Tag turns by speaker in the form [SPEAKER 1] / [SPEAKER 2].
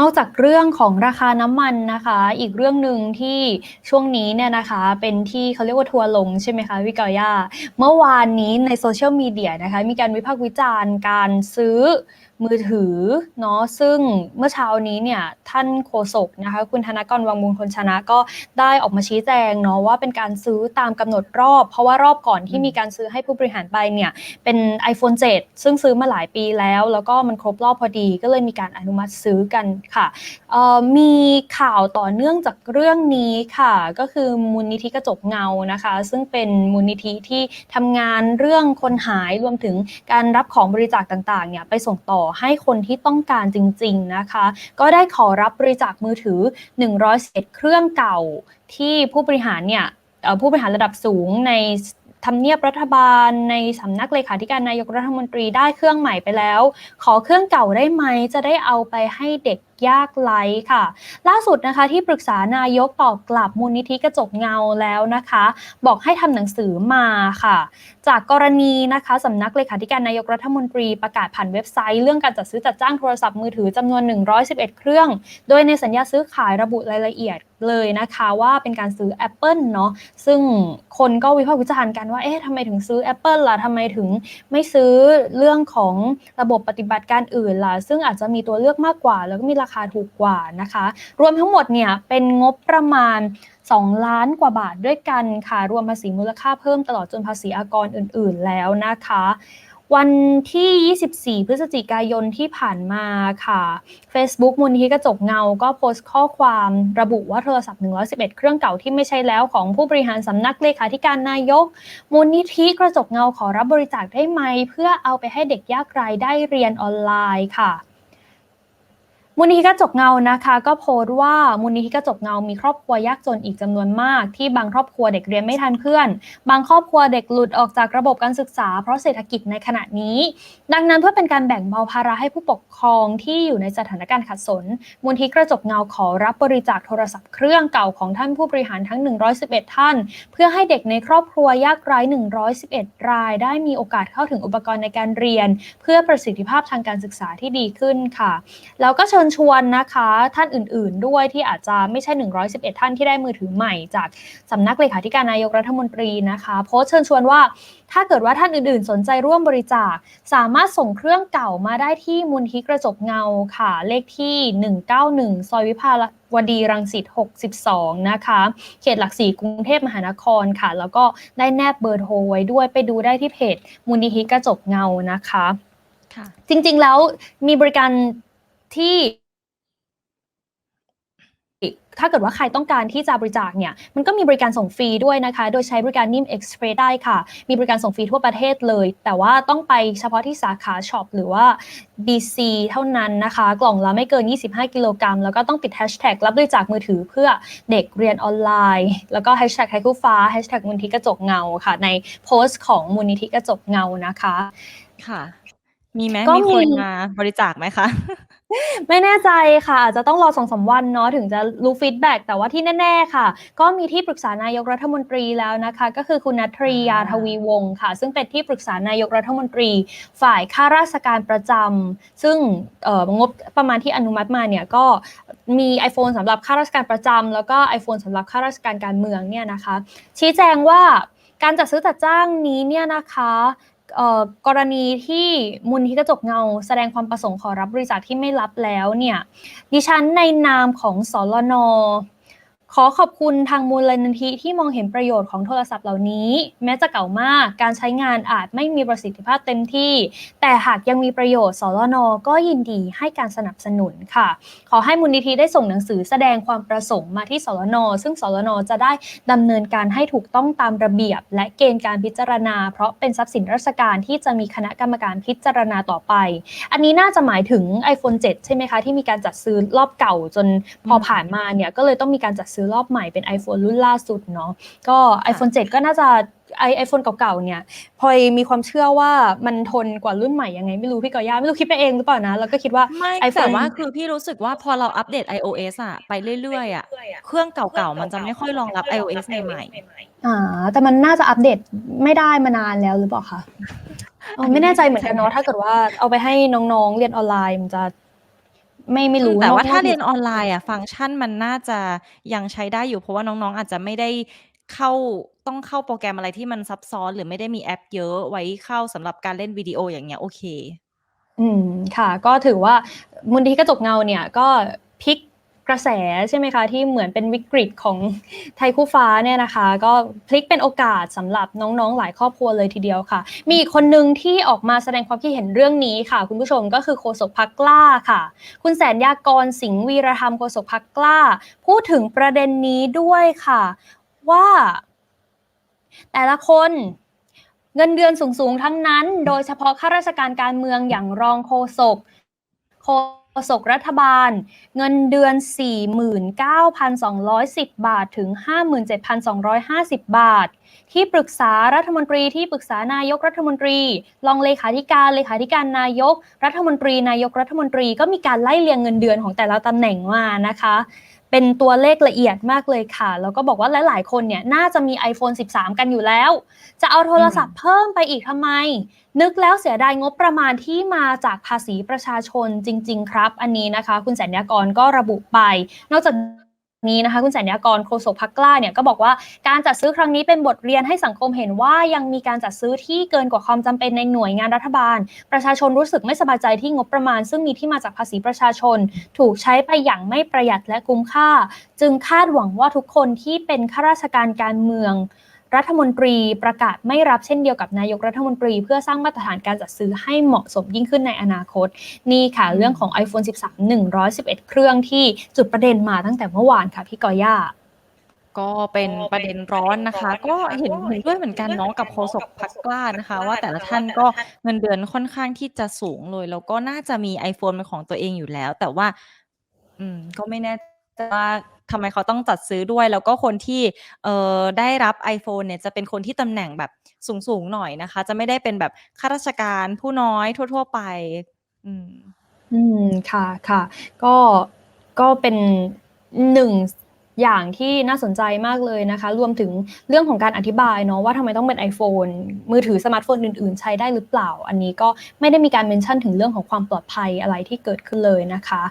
[SPEAKER 1] นอกจากเรื่องของราคาน้ำมันนะคะ อีกเรื่องหนึ่งที่ช่วงนี้เนี่ยนะคะเป็นที่เขาเรียกว่าทัวร์ลงใช่ไหมคะวิกอย่าเมื่อวานนี้ในโซเชียลมีเดียนะคะมีการวิพากษ์วิจารณ์การซื้อ มือถือเนาะซึ่งเมื่อเช้านี้เนี่ยท่านโฆษกนะคะคุณธนกรวังบุญคนชนะก็ได้ออกมาชี้แจงเนาะว่าเป็นการซื้อตามกำหนดรอบ เพราะว่ารอบก่อนที่มีการซื้อให้ผู้บริหารไปเนี่ยเป็น iPhone 7 ซึ่งซื้อมาหลายปีแล้ว แล้วก็มันครบรอบพอดีก็เลยมีการอนุมัติซื้อกันค่ะมีข่าวต่อเนื่องจากเรื่องนี้ค่ะ ก็คือมูลนิธิกระจกเงานะคะ ซึ่งเป็นมูลนิธิที่ทำงานเรื่องคนหายรวมถึงการรับของบริจาคต่างๆเนี่ยไปส่งต่อให้คนที่ต้องการจริง ๆ นะคะ ก็ได้ขอรับบริจาคมือถือ 111 เครื่องเก่า ที่ผู้บริหารเนี่ยผู้บริหารระดับสูงในทำเนียบรัฐบาลในสำนักเลขาธิการนายกรัฐมนตรีได้เครื่องใหม่ไปแล้ว ขอเครื่องเก่าได้ไหมจะได้เอาไปให้เด็ก ยากไร้ค่ะ ล่าสุดนะคะที่ปรึกษานายกตอบกลับมูลนิธิกระจกเงาแล้วนะคะ บอกให้ทำหนังสือมาค่ะ จากกรณีนะคะสำนักเลขาธิการนายกรัฐมนตรีประกาศผ่านเว็บไซต์เรื่องการจัดซื้อจัดจ้างโทรศัพท์มือถือจำนวน 111 เครื่อง โดยในสัญญาซื้อขายระบุรายละเอียดเลยนะคะว่าเป็นการซื้อ Apple เนาะซึ่งคนก็วิพากษ์วิจารณ์กันว่าเอ๊ะทำไมถึงซื้อ Apple ล่ะทำไมถึงไม่ซื้อเรื่องของระบบปฏิบัติการอื่นล่ะซึ่งอาจจะมีตัวเลือกมากกว่า แล้วก็มีราคาคาถูกกว่านะคะ รวมทั้งหมดเนี่ยเป็นงบประมาณ 2 ล้านกว่าบาทด้วยกันค่ะ รวมภาษีมูลค่าเพิ่มตลอดจนภาษีอากรอื่น ๆ แล้วนะคะ วันที่ 24 พฤศจิกายนที่ผ่านมาค่ะ Facebook มูลนิธิกระจกเงา ก็โพสต์ข้อความระบุว่าโทรศัพท์ 111 เครื่องเก่าที่ไม่ใช่แล้วของผู้บริหารสำนักเลขาธิการนายก มูลนิธิกระจกเงาขอรับบริจาคได้ไหม เพื่อเอาไปให้เด็กยากไร้ได้เรียนออนไลน์ค่ะ มูลนิธิกระจกเงานะคะ ก็โพสต์ว่ามูลนิธิกระจกเงา มีครอบครัวยากจนอีกจำนวนมาก ที่บางครอบครัวเด็กเรียนไม่ทันเพื่อน บางครอบครัวเด็กหลุดออกจากระบบการศึกษา เพราะเศรษฐกิจในขณะนี้ ดังนั้นเพื่อเป็นการแบ่งเบาภาระให้ผู้ปกครองที่อยู่ในสถานการณ์ขัดสน มูลที่กระจกเงาขอรับบริจาคโทรศัพท์เครื่องเก่าของท่านผู้บริหารทั้ง 111 ท่าน เพื่อให้เด็กในครอบครัวยากไร้ 111 ราย ได้มีโอกาสเข้าถึงอุปกรณ์ในการเรียน เพื่อประสิทธิภาพทางการศึกษาที่ดีขึ้นค่ะ แล้วก็เชิญชวนนะคะท่านอื่นๆด้วยที่อาจจะไม่ใช่ 111 ท่านที่ได้มือถือใหม่จากสำนักเลขาธิการนายกรัฐมนตรีนะคะโพสต์เชิญชวนว่าถ้าเกิดว่าท่านอื่นๆ สนใจร่วมบริจาค สามารถส่งเครื่องเก่ามาได้ที่มูลที่กระจกเงาค่ะ เลขที่ 191 ซอยวิภาวดีรังสิต 62 นะคะ เขตหลักสี่กรุงเทพมหานครค่ะ แล้วก็ได้แนบเบอร์โทรไว้ด้วยไปดูได้ที่เพจมูลนิธิกระจกเงานะคะ
[SPEAKER 2] ค่ะ
[SPEAKER 1] จริงๆแล้วมีบริการ ที่ถ้าเกิดว่าใครต้องการที่จะบริจาคเนี่ยมันก็มีบริการส่งฟรีด้วยนะคะ โดยใช้บริการนิ่ม Express ได้ค่ะ มีบริการส่งฟรีทั่วประเทศเลย แต่ว่าต้องไปเฉพาะที่สาขาช็อปหรือว่า DC เท่านั้นนะคะ กล่องละไม่เกิน 25 กิโลกรัม แล้วก็ต้องติดแฮชแท็กรับบริจาคมือถือเพื่อเด็กเรียนออนไลน์ แล้วก็แฮชแท็กไทคู่ฟ้าแฮชแท็กมูลนิธิกระจกเงาค่ะ ในโพสต์ของมูลนิธิกระจกเงานะคะ
[SPEAKER 2] ค่ะ มีไหม
[SPEAKER 1] ก็
[SPEAKER 2] มีคน
[SPEAKER 1] มี
[SPEAKER 2] มาบริจาคไหมคะ
[SPEAKER 1] ไม่แน่ใจค่ะ อาจจะต้องรอสองสาวันเนาะถึงจะรู้ฟีดแบ็กแต่ว่าที่แน่ ๆ ค่ะ ก็มีที่ปรึกษานายกรัฐมนตรีแล้วนะคะ ก็คือคุณนัทรียาทวีวงศ์ค่ะ ซึ่งเป็นที่ปรึกษานายกรัฐมนตรี ฝ่ายข้าราชการประจำซึ่งเอ่องบประมาณที่อนุมัติมาเนี่ยก็มี iPhone สำหรับข้าราชการประจำแล้วก็ iPhone สำหรับข้าราชการการเมืองเนี่ยนะคะ ชี้แจงว่าการจัดซื้อจัดจ้างนี้เนี่ยนะคะ กรณีที่มูลที่กระจกเงา แสดงความประสงค์ขอรับบริจาคที่ไม่รับแล้วเนี่ยดิฉันในนามของสลน ขอขอบคุณทางมูลนิธิที่มองเห็นประโยชน์ของโทรศัพท์เหล่านี้ แม้จะเก่ามาก การใช้งานอาจไม่มีประสิทธิภาพเต็มที่ แต่หากยังมีประโยชน์สลนก็ยินดีให้การสนับสนุนค่ะ ขอให้มูลนิธิได้ส่งหนังสือแสดงความประสงค์มาที่สลนซึ่งสลนจะได้ดำเนินการให้ถูกต้องตามระเบียบ และเกณฑ์การพิจารณา เพราะเป็นทรัพย์สินราชการที่จะมีคณะกรรมการพิจารณาต่อไป อันนี้น่าจะหมายถึง iPhone 7 ใช่ไหมคะที่มีการจัดซื้อรอบเก่าจนพอผ่านมาเนี่ยก็เลยต้องมีการจัดซื้อรอบใหม่เป็น iPhone รุ่นล่าสุดเนาะก็ iPhone 7 ก็น่าจะไอไอโฟนเก่าๆเนี่ยพลอยมีความเชื่อว่ามันทนกว่ารุ่นใหม่ยังไง ไม่รู้พี่กอย่าไม่รู้คิดไปเองหรือเปล่านะ แล้วก็คิดว่า
[SPEAKER 2] ไม่
[SPEAKER 1] iPhone
[SPEAKER 2] แต่ว่าคือพี่รู้สึกว่าพอเราอัปเดต iOS อะไปเรื่อยๆอะเครื่องเก่าๆ มันจะไม่ค่อยรองรับ iOS ใหม่
[SPEAKER 1] อ่าแต่มันน่าจะอัปเดตไม่ได้มานานแล้วหรือเปล่าคะอ๋อไม่แน่ใจเหมือนกันเนาะถ้าเกิดว่าเอาไปให้น้องๆเรียนออนไลน์มันจะ ไม่ ไม่
[SPEAKER 2] อื
[SPEAKER 1] รู้
[SPEAKER 2] มแต่
[SPEAKER 1] นอก
[SPEAKER 2] ว่าถ้า
[SPEAKER 1] อก
[SPEAKER 2] เรียนออนไลน์อะ ฟังก์ชันมันน่าจะยังใช้ได้อยู่ เพราะว่าน้อง ๆ อาจจะไม่ได้เข้า ต้องเข้าโปรแกรมอะไรที่มันซับซ้อน หรือไม่ได้มีแอปเยอะไว้เข้าสำหรับการเล่นวิดีโอ อย่างเงี้ย โอเค
[SPEAKER 1] อืม ค่ะ ก็ถือว่า มูลนิธิกระจกเงาเนี่ย ก็พลิก กระแสใช่ไหมคะที่เหมือนเป็นวิกฤตของไทยคู่ฟ้าเนี่ยนะคะ ก็พลิกเป็นโอกาสสำหรับน้องๆ หลายครอบครัวเลยทีเดียวค่ะ มีอีกคนหนึ่งที่ออกมาแสดงความคิดเห็นเรื่องนี้ค่ะ คุณผู้ชมก็คือโฆษกพักกล้าค่ะ คุณแสนยากรสิงห์วีรธรรมโฆษกพักกล้า พูดถึงประเด็นนี้ด้วยค่ะ ว่า แต่ละคนเงินเดือนสูงๆ ทั้งนั้น โดยเฉพาะข้าราชการการเมืองอย่างรองโฆษกโฆ สกรัฐบาล เงินเดือน 49,210 บาทถึง 57,250 บาท ที่ปรึกษารัฐมนตรีที่ปรึกษานายกรัฐมนตรีรองเลขาธิการเลขาธิการนายก รัฐมนตรีนายกรัฐมนตรีก็มีการไล่เรียงเงินเดือนของแต่ละตำแหน่งมานะคะ เป็นตัวเลขละเอียดมากเลยค่ะ แล้วก็บอกว่าหลายๆ คนเนี่ยน่าจะมี iPhone 13 กันอยู่แล้ว จะเอาโทรศัพท์เพิ่มไปอีกทำไม นึกแล้วเสียดายงบประมาณที่มาจากภาษีประชาชนจริง ๆ ครับ อันนี้นะคะ คุณแสนยากรก็ระบุไป นอกจาก นี้นะคะคุณแสนยากรโฆษกพักกล้าเนี่ยก็บอกว่าการจัดซื้อครั้งนี้เป็นบทเรียนให้สังคมเห็นว่ายังมีการจัดซื้อที่เกินกว่าความจำเป็นในหน่วยงานรัฐบาล ประชาชนรู้สึกไม่สบายใจที่งบประมาณ ซึ่งมีที่มาจากภาษีประชาชน ถูกใช้ไปอย่างไม่ประหยัดและคุ้มค่า จึงคาดหวังว่าทุกคนที่เป็นข้าราชการการเมือง รัฐมนตรีประกาศไม่รับเช่นเดียวกับนายกรัฐมนตรี เพื่อสร้างมาตรฐานการจัดซื้อให้เหมาะสมยิ่งขึ้นในอนาคต นี่ค่ะ เรื่องของ iPhone 13 111 เครื่องที่จุดประเด็นมาตั้งแต่เมื่อวานค่ะพี่กอย่า
[SPEAKER 2] ก็เป็นประเด็นร้อนนะคะ ก็เห็นเห็นด้วยเหมือนกันเนาะกับโฆษกพรรคกล้านะคะ ว่าแต่ละท่านก็เงินเดือนค่อนข้างที่จะสูงเลย แล้วก็น่าจะมี iPhone เป็นของตัวเองอยู่แล้ว แต่ว่า อืมก็ไม่แน่ใจ ว่าทำไมเขาต้องจัดซื้อด้วย แล้วก็คนที่เอ่อได้รับ iPhone เนี่ยจะเป็นคนที่ตำแหน่งแบบสูงๆหน่อยนะคะ จะไม่ได้เป็นแบบข้าราชการผู้น้อยทั่ว ๆ ไป อืม
[SPEAKER 1] อืมค่ะค่ะก็ก็เป็นหนึ่งอย่างที่น่าสนใจมากเลยนะคะ รวมถึงเรื่องของการอธิบายเนาะว่าทำไมต้องเป็น iPhone มือถือสมาร์ทโฟนอื่น ๆ ใช้ได้หรือเปล่า อันนี้ก็ไม่ได้มีการเมนชั่นถึงเรื่องของความปลอดภัยอะไรที่เกิดขึ้นเลยนะคะ